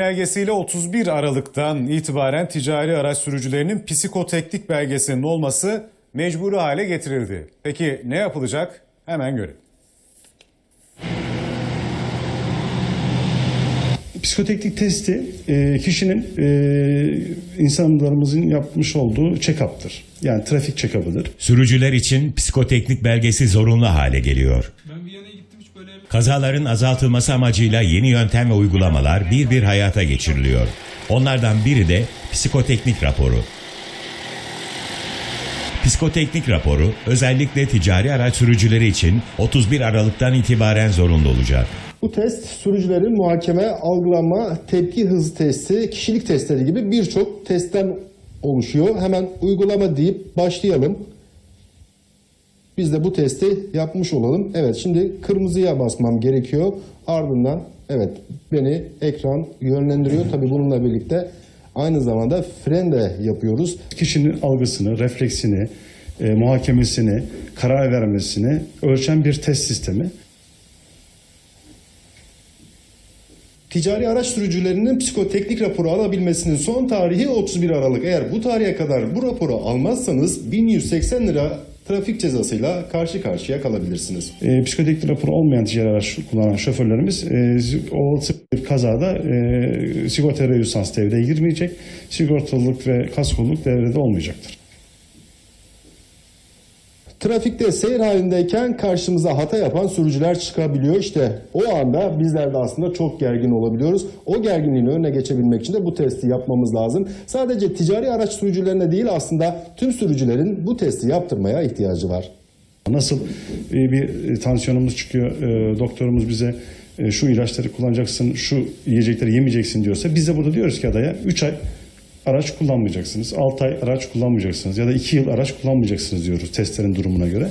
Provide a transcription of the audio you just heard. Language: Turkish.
belgesiyle 31 Aralık'tan itibaren ticari araç sürücülerinin psikoteknik belgesinin olması mecburi hale getirildi. Peki ne yapılacak? Hemen görelim. Psikoteknik testi e, kişinin e, insanlarımızın yapmış olduğu check-up'tır. Yani trafik check-up'ıdır. Sürücüler için psikoteknik belgesi zorunlu hale geliyor. Kazaların azaltılması amacıyla yeni yöntem ve uygulamalar bir bir hayata geçiriliyor. Onlardan biri de psikoteknik raporu. Psikoteknik raporu özellikle ticari araç sürücüleri için 31 Aralık'tan itibaren zorunlu olacak. Bu test sürücülerin muhakeme, algılama, tepki hız testi, kişilik testleri gibi birçok testten oluşuyor. Hemen uygulama deyip başlayalım. Biz de bu testi yapmış olalım. Evet şimdi kırmızıya basmam gerekiyor. Ardından evet beni ekran yönlendiriyor. Tabii bununla birlikte aynı zamanda fren de yapıyoruz. Kişinin algısını, refleksini, e, muhakemesini, karar vermesini ölçen bir test sistemi. Ticari araç sürücülerinin psikoteknik raporu alabilmesinin son tarihi 31 Aralık. Eğer bu tarihe kadar bu raporu almazsanız 1180 lira trafik cezasıyla karşı karşıya kalabilirsiniz. E, psikoteknik raporu olmayan ticari araç kullanan şoförlerimiz e, olası bir kazada e, sigorta reyusans devreye girmeyecek. Sigortalılık ve kaskoluk devrede olmayacaktır. Trafikte seyir halindeyken karşımıza hata yapan sürücüler çıkabiliyor. İşte o anda bizler de aslında çok gergin olabiliyoruz. O gerginliğin önüne geçebilmek için de bu testi yapmamız lazım. Sadece ticari araç sürücülerine değil aslında tüm sürücülerin bu testi yaptırmaya ihtiyacı var. Nasıl e, bir e, tansiyonumuz çıkıyor, e, doktorumuz bize şu ilaçları kullanacaksın, şu yiyecekleri yemeyeceksin diyorsa biz de burada diyoruz ki adaya 3 ay araç kullanmayacaksınız, 6 ay araç kullanmayacaksınız ya da 2 yıl araç kullanmayacaksınız diyoruz testlerin durumuna göre.